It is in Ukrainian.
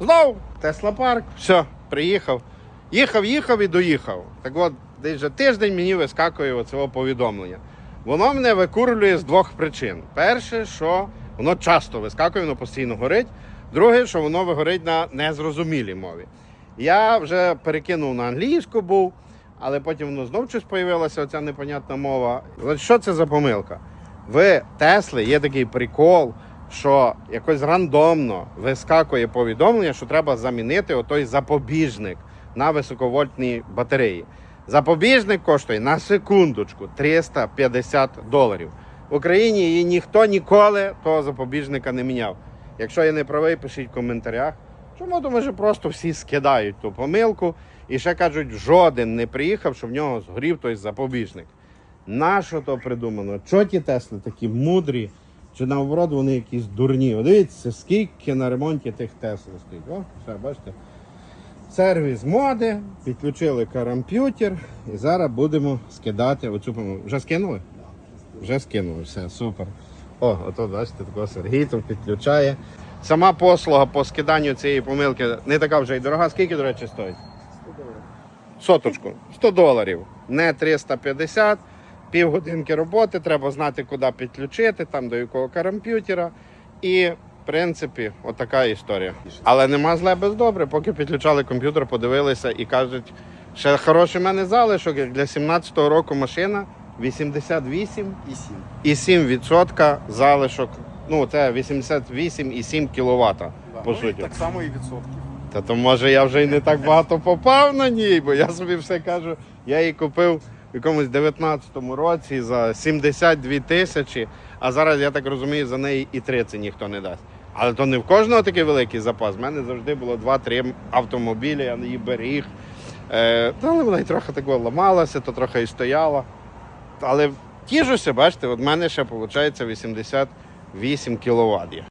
Знов Тесла парк, все, приїхав. Їхав, їхав і доїхав. Так от, десь вже тиждень мені вискакує оцього повідомлення. Воно мене викурлює з двох причин. Перше, що воно часто вискакує, воно постійно горить. Друге, що воно вигорить на незрозумілій мові. Я вже перекинув на англійську був, але потім воно знов щось появилася, оця непонятна мова. Що це за помилка? В Тесли є такий прикол, що якось рандомно вискакує повідомлення, що треба замінити отой запобіжник на високовольтній батареї. Запобіжник коштує на секундочку 350 доларів. В Україні її ніхто ніколи того запобіжника не міняв. Якщо я не правий, пишіть в коментарях. Чому то може просто всі скидають ту помилку і ще кажуть, жоден не приїхав, що в нього згорів той запобіжник. Нащо то придумано? Чого ті Тесли такі мудрі, чи наоборот вони якісь дурні? О, Дивіться, скільки на ремонті тих Тесл стоїть. О, все, бачите. Сервіс моди, підключили комп'ютер і зараз будемо скидати оцю помилку. Вже скинули? Вже скинули, все, супер. О, ото бачите, такого Сергій тут підключає. Сама послуга по скиданню цієї помилки не така вже й дорога. Скільки, до речі, стоїть? 100 доларів. Соточку. 100 доларів. Не 350. Півгодинки роботи, треба знати, куди підключити, там до якого комп'ютера. І, в принципі, отака історія. Але нема зле без добре. Поки підключали комп'ютер, подивилися і кажуть, ще хороший в мене залишок, як для 17-го року машина 88 і 7 відсотка залишок. Ну, це 88,7 кВт, по Ну, і суті. Так само і відсотків. Та то може я вже й не так багато попав на ній, бо я собі все кажу, я її купив в якомусь 19-му році за 72 тисячі, а зараз, я так розумію, за неї і 30 ніхто не дасть. Але то не в кожного такий великий запас. У мене завжди було 2-3 автомобілі, я її беріг. Е, але вона й трохи такого ламалася, то трохи і стояла. Але тішуся, бачите, от в мене ще виходить 88 кВт є.